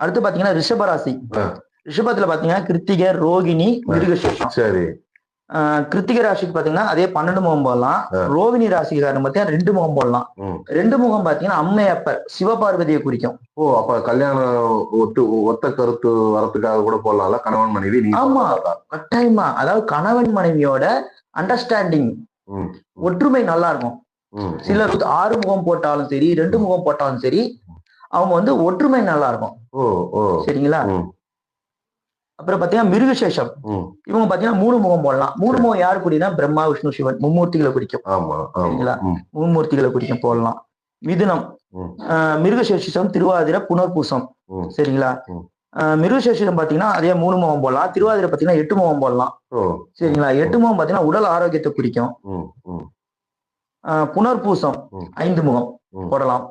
அடுத்து பாத்தீங்கன்னா ரிஷபராசி. ரிஷபத்துல பாத்தீங்கன்னா கிருத்திகை ரோகிணி மிருகசேஷம். சரி. கிருத்திகை ராசிக்கு பாத்தீங்கன்னா அதே பன்னெண்டு முகம் போடலாம். ரோகிணி ராசிக்காரன் பாத்தீங்கன்னா ரெண்டு முகம் போடலாம். ரெண்டு முகம் பாத்தீங்கன்னா அம்மையப்பர் சிவபார்வதியை குறிக்கும். ஓ அப்ப கல்யாணம் ஒட்டு ஒத்த கருத்து வரத்துக்காக கூட போடலாம்ல? கணவன் மனைவி ஆமா. கட்டாயமா. அதாவது கணவன் மனைவியோட அண்டர்ஸ்டாண்டிங் ஒற்றுமை நல்லா இருக்கும். சிலர் ஆறு முகம் போட்டாலும் சரி ரெண்டு முகம் போட்டாலும் சரி அவங்க வந்து ஒற்றுமை நல்லா இருக்கும். ஓ ஓ. சரிங்களா? அப்புறம் பாத்தீங்கன்னா மிருகசேஷம். இவங்க பாத்தீங்கன்னா மூணு முகம் போடலாம். மூணு முகம் யாரு குறினா பிரம்மா விஷ்ணு சிவன். மும்மூர்த்திகளை குறிக்கும். சரிங்களா? மும்மூர்த்திகளை குறிக்கும் போடலாம். மிதுனம். மிருகசேஷம் திருவாதிரை புனர்பூசம். சரிங்களா? மிருகசேஷம் பாத்தீங்கன்னா அதே மூணு முகம் போடலாம். திருவாதிரை பாத்தீங்கன்னா எட்டு முகம் போடலாம். சரிங்களா? எட்டு முகம் பாத்தீங்கன்னா உடல் ஆரோக்கியத்தை குறிக்கும். புனர்பூசம். ஐந்து முகம். போடலாம்.